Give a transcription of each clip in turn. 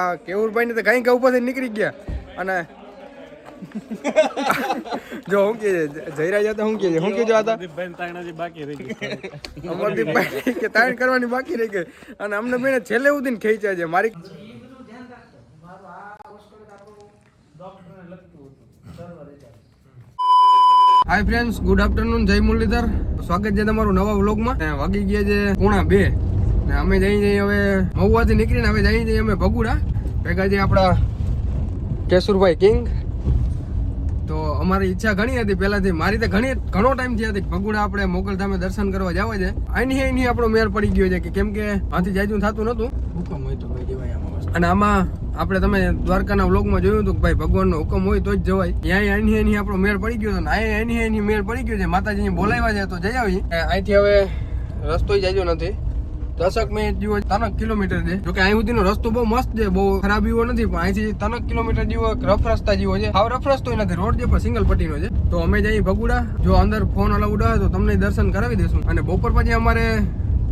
આ કેવુરભાઈ ને તો ઘણી કઈ ઉપરથી નીકળી ગયા. અને જો હું કે જયરાજ હતા હું કે હું કે જો હતા? અમરદીપભાઈ કે તાણ કરવાની બાકી રહી ગઈ. અને અમને બેને છેલ્લે ઉદીન ખેંચ્યા છે. મારી હાય ફ્રેન્ડ્સ ગુડ આફ્ટરનૂન જય મુરલીધર. સ્વાગત છે તમારું નવા વ્લોગમાં વાગી ગયા છે પૂણા બે. ને અમે જઈ જઈએ હવે મહુવાથી નીકળીને હવે જઈ જઈએ અમે ભગુડા. ભેગા આપણા કેશુરભાઈ કિંગ. તો અમારી ઈચ્છા ઘણી હતી પહેલાથી. મારી તો ઘણી ઘણો ટાઈમ થયા હતી ભગુડા આપણે મોગલધામે દર્શન કરવા જવા છે. અહીંની અહીંની આપણો મેળ પડી ગયો છે કે કેમ કે આથી જાજુ થતું નહોતું. હુકમ હોય તો ભાઈ જવાય આમાં અને આમાં આપણે તમે દ્વારકાના વ્લોગમાં જોયું હતું કે ભાઈ ભગવાનનો હુકમ હોય તો જ જવાય. ત્યાં અહીંની અહીંની આપણો મેળ પડી ગયો હતો ને અહીંયા અહીંની અહીંની મેળ પડી ગયો છે. માતાજીને બોલાવ્યા છે તો જઈ આવી. અહીંથી હવે રસ્તો જાજો નથી. દસક મિનિટ જેવો ત્રણક કિલોમીટર છે. જોકે અહીં સુધીનો રસ્તો બહુ મસ્ત છે, બહુ ખરાબ એવો નથી, પણ અહીંથી તનક કિલોમીટર જેવો રફ રસ્તા જેવો છે. આ રફ રસ્તો નથી, રોડ જે પણ સિંગલ પટ્ટીનો છે. તો અમે જઈએ ભગુડા, જો અંદર ફોન અલાઉડ હોય તો તમને દર્શન કરાવી દઈશું અને બપોર પછી અમારે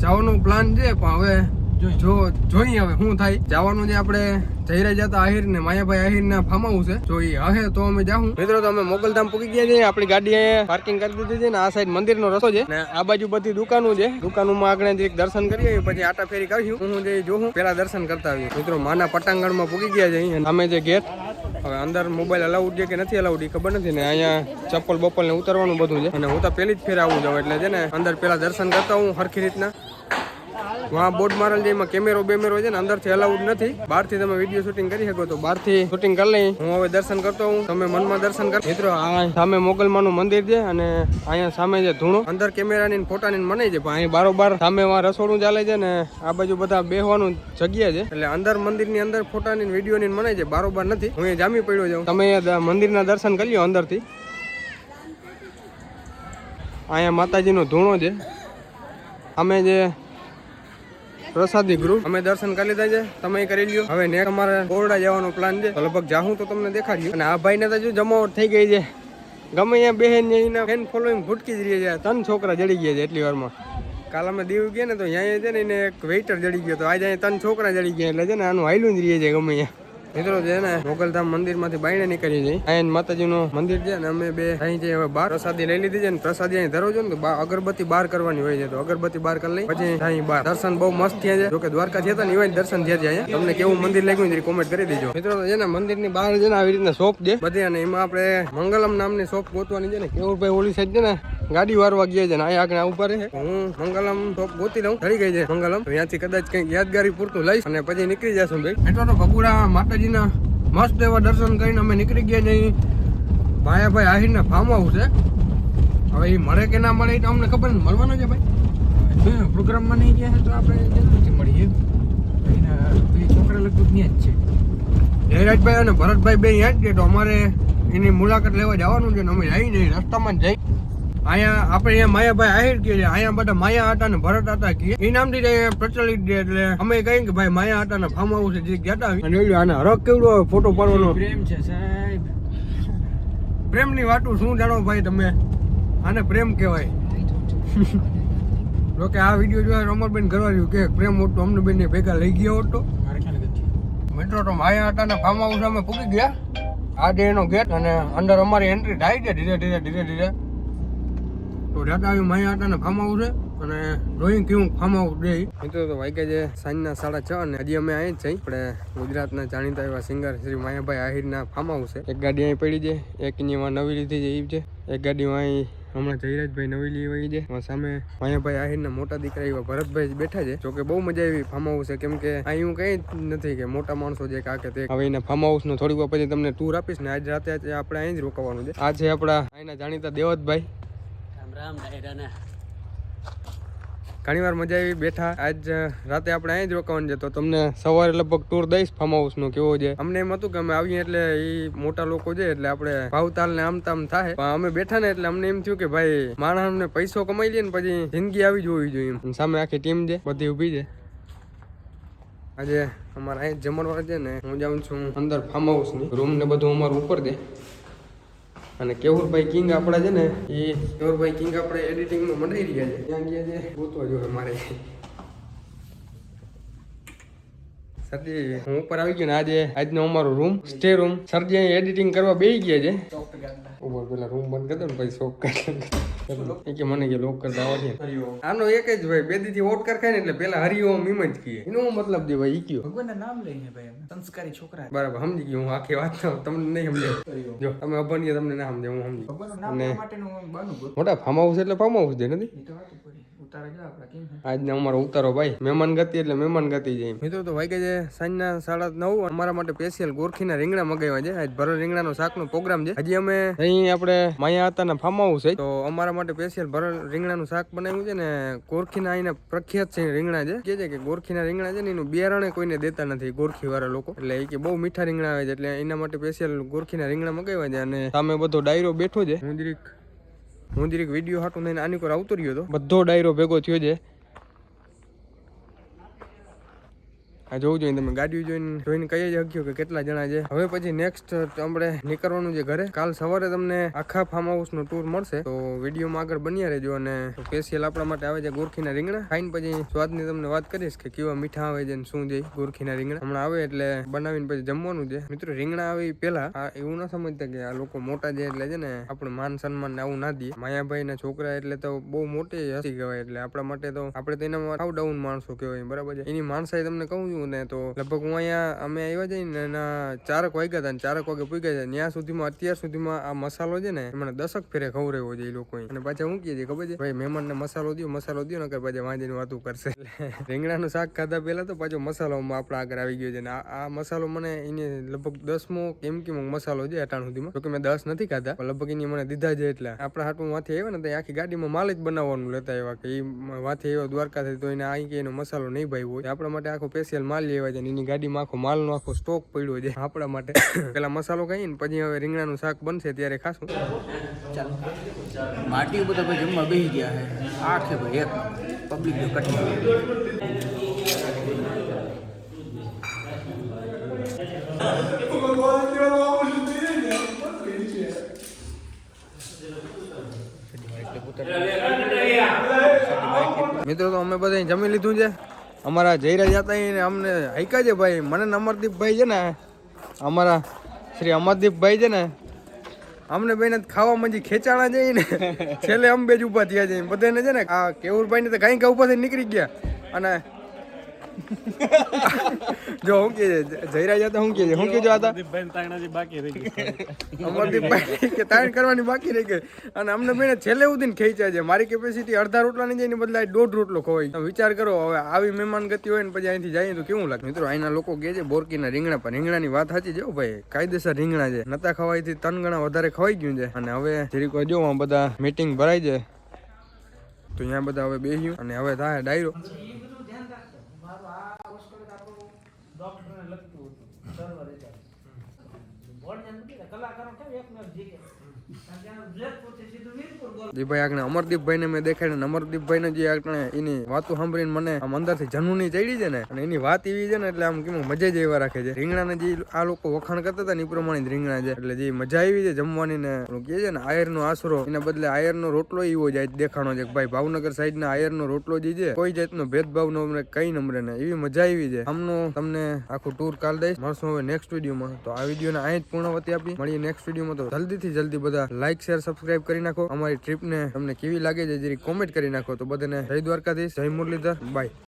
જવાનો પ્લાન છે, પણ હવે જો જોઈએ હવે શું થાય. જવાનું જે આપણે જયરા જતા આહિર ને માયાભાઈ આહિર ને ફાર્મ હાઉસ છે. જો એ હે તો અમે જાઉં મિત્રો તો અમે મોગલધામ પૂકી ગયા છીએ. આપણી ગાડી અહીંયા પાર્કિંગ કરી દીધી છે ને આ સાઈડ મંદિર નો રસ્તો છે. ને આ બાજુ બધી દુકાનો છે. દુકાનોમાં આગળ એક દર્શન કરીએ પછી આટા ફેરી કરીશું. હું જે જોઉં પેલા દર્શન કરતા આવીએ. મિત્રો માના પટાંગણમાં પૂકી ગયા છે અમે જે ગેટ હવે અંદર મોબાઈલ અલાઉડ છે કે નથી અલાઉડ એ ખબર નથી. ને અહીંયા ચપ્પલ બપ્પલ ને ઉતરવાનું બધું છે. અને હું તો પેલી જ ફેર આવું જાઉં એટલે છે ને અંદર પેલા દર્શન કરતા હું સરખી રીતના. વहाँ બોર્ડ મારેલ છે એમાં કેમેરો બેમેરો છે ને, અંદરથી અલાઉડ નથી. બહારથી તમે વીડિયો શૂટિંગ કરી શકો તો બહારથી શૂટિંગ કરી લઈ. હું હવે દર્શન કરતો હું તમે મનમાં દર્શન કર મિત્રો, આ સામે મોગલમાનું મંદિર છે અને અહીંયા સામે છે ધૂણો. અંદર કેમેરાની ફોટાની મને છે, પણ અહીં બારોબાર સામે વા રસોડું ચાલે છે ને આ બાજુ બધા બેહવાનું જગ્યા છે. એટલે અંદર મંદિરની અંદર ફોટાની વિડીયોની મને છે, બારોબાર નથી. હું અહીંયા જામી પડ્યો છું. તમે મંદિરના દર્શન કરી લો અંદરથી. અહીંયા માતાજીનો ધૂણો છે. અમે જે પ્રસાદી ગૃહ અમે દર્શન કરી લીધા છે. તમે કરી લ્યો. હવે નેક અમારે કોરડા જવાનો પ્લાન છે. લગભગ જાહું તો તમને દેખાડ્યું. અને આ ભાઈને તો જો જમાવટ થઈ ગઈ છે. ગમે અહીંયા બેહેન એના ફેન ફોલોઈંગ ભૂટકી જ રહી છે. ત્રણ છોકરા જડી ગયા છે એટલી વારમાં. કાલ અમે દીવ ગયા ને તો અહીંયા છે ને એને એક વેઇટર જડી ગયો તો આજે અહીંયા ત્રણ છોકરા જડી ગયા એટલે છે ને આનું હાઈલું જ રહીએ છે ગમે અહીંયા મિત્રો છે ને મોગલધામ મંદિરમાંથી બાયણે નીકળી જઈ અહીંયા માતાજીનું મંદિર છે ને અમે બે અહીં જઈ હવે બાર પ્રસાદી લઈ લીધી છે ને પ્રસાદી અહીં ધરો છો ને તો અગરબત્તી બાર કરવાની હોય છે તો અગરબત્તી બાર કરી લઈ. પછી અહીં બાર દર્શન બહુ મસ્ત થયા છે. જોકે દ્વારકા થયા હતા ને એવા દર્શન થયા છે અહીંયા. તમને કેવું મંદિર લાગ્યું છે કોમેન્ટ કરી દેજો. મિત્રો છે ને મંદિરની બહાર છે ને આવી રીતના શોપ છે. બધી અને એમાં આપણે મંગલમ નામની શોપ ગોતવાની છે ને. કેવુરભાઈ ઓલી સાઈડ છે ને? ગાડી વારવા ગયા છે ને. અહીંયા આગળ ઉપર રહે હું મંગલમ શોપ ગોતી લઉં. થઈ ગઈ છે મંગલમ. ત્યાંથી કદાચ કંઈક યાદગારી પૂરતું લઈશ અને પછી નીકળી જશું ભાઈ. એટલો ભગુડા માતાજીના મસ્ત એવા દર્શન કરીને અમે નીકળી ગયા છે ભાયાભાઈ આહીરને ફાર્મ હાઉસ છે. હવે એ મળે કે ના મળે એ તો અમને ખબર નથી. મળવાનો છે ભાઈ? પ્રોગ્રામમાં નહીં ગયા તો આપણે જલ્દીથી મળીએ. છોકરા લગભગ ત્યાં જ છે. જયરાજભાઈ અને ભરતભાઈ બે યાદ છે તો અમારે એની મુલાકાત લેવા જવાનું છે ને અમે જઈ નહીં રસ્તામાં જ જઈ અહીંયા આપણે અહીંયા માયાભાઈ આહિર કહીએ અહીંયા બધા માયા હતા ને ભરત હતા કહે એ નામથી પ્રચલિત છે એટલે અમે કહીએ કે ભાઈ માયા હતા ને ફાર્મ હાઉસ છે જે ગયા હતા. અને આને હરખ કેવડો ફોટો પાડવાનો. પ્રેમ છે સાહેબ. પ્રેમની વાતું શું જાણો ભાઈ તમે? આને પ્રેમ કહેવાય. જોકે આ વીડિયો જોયા કરવા ઘરવાળ્યું કે પ્રેમ મોટો અમને બેન ભેગા લઈ ગયો હતો મિત્રો તો માયા હતા ને ફાર્મ હાઉસ અમે પૂકી ગયા. આ ડે એનો ગેટ અને અંદર અમારી એન્ટ્રી થાય છે ધીરે ધીરે ધીરે ધીરે. તો જાતા આવી માયા હતા ને ફાર્મ હાઉસ છે અને ડ્રોઈંગ કેવું ફાર્મ હાઉસ ડે મિત્રો, તો વાગ્યા છે સાંજના સાડા છ અને હજી અમે અહીં જ છીએ. આપણે ગુજરાતના જાણીતા એવા સિંગર શ્રી માયાભાઈ આહિરના ફાર્મ હાઉસ છે. એક ગાડી અહીં પડી છે, એક એમાં નવી લીધી છે એ છે. એક ગાડીમાં અહીં હમણાં જયરાજભાઈ નવી આવી છે. સામે માયાભાઈ આહિરના મોટા દીકરા એવા ભરતભાઈ બેઠા છે, જોકે બહુ મજા આવી ફાર્મ હાઉસ છે. કેમ કે અહીં કઈ નથી કે મોટા માણસો જે કે કે તે. હવે એના ફાર્મ નો થોડીક પછી તમને ટૂર આપીશ ને આજ રાતે આજે આપણે અહીં જ રોકાવાનું છે. આજે આપણા અહીંના જાણીતા દેવતભાઈ રામ ઘણી વાર મજા આવી બેઠા. આજ રાતે આપણે અહીં જ રોકાવાનું છે. તો તમને સવારે લગભગ ટૂર દઈશ ફાર્મ હાઉસનું, કેવો છે? અમને એમ હતું કે અમે આવીએ એટલે એ મોટા લોકો છે, એટલે આપણે ભાવતાલ ને આમ તામ થાય. પણ અમે બેઠા ને એટલે અમને એમ થયું કે ભાઈ માણસ અમને પૈસો કમાઈ લે ને પછી જિંદગી આવી જોવી જોઈએ સામે આખી ટીમ છે, બધી ઊભી છે. આજે અમારા અહીં જમણવાર છે ને, હું જાઉં છું અંદર ફાર્મ હાઉસની. રૂમ ને બધું અમારું ઉપર છે. અને કેવુરભાઈ કિંગ આપણા છે ને, એ કેવુરભાઈ કિંગ આપણે એડિટિંગમાં મંડાઈ રહ્યા છે. ત્યાં ગયા છે, ગોતવા જોઈએ મારે. સરજી હું ઉપર આવી ગયો ને આજે આજનો અમારો રૂમ સ્ટે રૂમ સરજી એડિટિંગ કરવા બેસી ગયા છે. ઉપર પેલા રૂમ બંધ કરી દો ને પછી શોખ કાઢે કે મને કે લોક કરતા આવડે આનો એક જ ભાઈ બે દીથી ઓટ કર ખાય ને એટલે પેલા હરિઓમ એમ જ કહીએ એનો મતલબ છે ભાઈ ઈ કયો? ભગવાનના નામ લઈને ભાઈ સંસ્કારી છોકરા. બરાબર સમજી ગયો હું આખી વાત તમને નહીં સમજાવ જો તમે અભણ્ય તમને ના સમજાવ હું સમજી મોટા ફાર્મ હાઉસ એટલે ફાર્મ હાઉસ નથી? આજનો અમારો ઉતારો ભાઈ. મહેમાન ગતિ એટલે મહેમાન ગતિ જાય. મિત્રો તો વાગે છે સાંજના સાડા નવ. અમારા માટે સ્પેશિયલ ગોરખીના રીંગણા મગાવ્યા છે. આજ ભરલ રીંગણાનો શાકનો પ્રોગ્રામ છે. હજી અમે અહીં આપણે માયા હતાના ફાર્મ હાઉસ છે. તો અમારા માટે સ્પેશિયલ ભરલ રીંગણાનું શાક બનાવ્યું છે ને ગોરખીના અહીંના પ્રખ્યાત છે રીંગણા છે. કે છે કે ગોરખીના રીંગણા છે ને એનું બિયારણે કોઈને દેતા નથી ગોરખી વાળા લોકો. એટલે એ કે બહુ મીઠા રીંગણા આવે છે. એટલે એના માટે સ્પેશિયલ ગોરખીના રીંગણા મગાવ્યા છે અને સામે બધો ડાયરો બેઠો છે. હું જરીક હું દરેક વીડિયો હાટું થઈને આની પર આવતો રહ્યો હતો. બધો ડાયરો ભેગો થયો છે. આ જોવું જોઈએ તમે ગાડીઓ જોઈને જોઈને કહી જ શક્યો કે કેટલા જણા છે. હવે પછી નેક્સ્ટ આપણે નીકળવાનું છે ઘરે. કાલ સવારે તમને આખા ફાર્મ હાઉસ નો ટૂર મળશે. તો વિડીયોમાં આગળ બન્યા રહેજો અને સ્પેશિયલ આપણા માટે આવે છે ગોરખીના રીંગણા. ખાઈને પછી સ્વાદની તમને વાત કરીશ કે કેવા મીઠા આવે છે શું છે ગોરખીના રીંગણા. હમણાં આવે એટલે બનાવીને પછી જમવાનું છે. મિત્રો, રીંગણા આવે પેલા આ એવું ના સમજતા કે આ લોકો મોટા છે એટલે છે ને આપણે માન સન્માન ને આવું ના દઈએ માયાભાઈ ના છોકરા એટલે તો બહુ મોટી હસી કહેવાય. એટલે આપણા માટે તો આપણે તો એના ડાઉન માણસો કહેવાય. બરાબર છે? એની માણસાઈ તમને કહું છું ને તો લગભગ હું અહીંયા, અમે આવ્યા જઈએ ને, એના ચારક વાગ્યા હતા ને, ચારક વાગે પૂગ્યા છે. ત્યાં સુધીમાં, અત્યાર સુધીમાં આ મસાલો છે ને એ મને દસક ફેરે ખવડાવ્યો છે એ લોકો અને પાછા શું કહે છે, ખબર છે? ભાઈ, મહેમાનને મસાલો દો મસાલો દો નકર પાછા વાંધીને વાતું કરશે. રીંગણાનું શાક ખાધા પહેલા તો પાછો મસાલોમાં આપણા આગળ આવી ગયો છે. ને આ મસાલો મને એને લગભગ દસમો કેમ કેમ મસાલો છે અટાણ સુધીમાં. જોકે મેં દસ નથી ખાધા લગભગ એની મને દીધા છે એટલે. આપણા હાટું વાથી આવ્યા ને, તો આખી ગાડીમાં માલ જ બનાવવાનું લેતા આવ્યા કે એ વાથી આવ્યો દ્વારકાથી, તો એને અહીં કે એનો મસાલો નહીં ભાઈ હોય. આપણા માટે આખો સ્પેશિયલ માલ લેવા ને એની ગાડીમાં આખો માલનો આખો સ્ટોક પડ્યો છે આપણા માટે. પેલા મસાલો કહીએ ને પછી હવે રીંગણાનું શાક બનશે ત્યારે ખાશું. ચાલો. માટી બધા તમે જમવા બેસી ગયા છે આ છે ભાઈ એક પબ્લિક કટી મિત્રો તો અમે બધા જમી લીધું છે? અમારા જયરાજ હતા એને અમને હાઈકા છે ભાઈ. મને અમરદીપભાઈ છે ને અમારા શ્રી અમરદીપભાઈ છે ને અમને બેને ખાવામાં મંજી ખેંચાણા જઈ ને. છેલ્લે અમે બે જ ઊભા થયા છે. બધાને છે ને આ કેવુરભાઈ ને તો કઈ ઊભા થઈને નીકળી ગયા. અને જો હું કે જયરાજ હતા હું કે હું કે જો હતા અમરદીપભાઈ કે તાણ કરવાની બાકી રહી ગઈ. અને અમને બેને છેલ્લે ઉદીન ખેંચ્યા છે. મારી કેપેસિટી અડધા રોટલાની જાય ને બદલે દોઢ રોટલો ખવાય. તમે વિચાર કરો હવે આવી મહેમાન ગતિ હોય ને પછી અહીંથી જઈએ તો કેવું લાગે? મિત્રો અહીંના લોકો કહે છે બોરકીના રીંગણા પર રીંગણાની વાત સાચી છે ભાઈ. કાયદેસર રીંગણા છે. નતા ખવાયથી ત્રણ ગણા વધારે ખવાઈ ગયું છે. અને હવે જરીક કોઈ જો બધા મીટિંગ ભરાય છે તો અહીંયા બધા હવે બેસ્યું અને હવે થાય ડાયરો. જે ભાઈ આગળ અમરદીપભાઈ ને મેં દેખાડ્યું ને અમરદીપભાઈ ને જે આગળ એની વાતો સાંભળીને મને આમ અંદરથી જનુની ચડી છે ને, અને એની વાત એવી છે ને એટલે આમ કેમ મજા જ એવા રાખે છે. રીંગણાને જે આ લોકો વખાણ કરતા હતા ને એ પ્રમાણે રીંગણા છે. એટલે જે મજા આવી છે જમવાની ને કહે છે ને આયર નો આશરો, એના બદલે આયર નો રોટલો એવો જાય દેખાણો છે કે ભાઈ ભાવનગર સાઈડ ના આયર નો રોટલો જે છે, કોઈ જાતનો ભેદભાવ નો કઈ નંબરે ને, એવી મજા આવી છે. આમનો તમને આખું ટૂર કાલ દઈશ. મળશું હવે નેક્સ્ટ વિડીયોમાં તો આ વીડિયો ને અહીં જ પૂર્ણવતી આપી. મળીએ નેક્સ્ટ વિડીયોમાં તો જલ્દીથી જલ્દી બધા લાઈક શેર સબસ્ક્રાઇબ કરી નાખો. અમારી ટ્રીપ ને તમને કેવી લાગે છે, જરી કોમેન્ટ કરી નાખો તો બધાને જય દ્વારકાધીશ, જય મુરલીધર બાય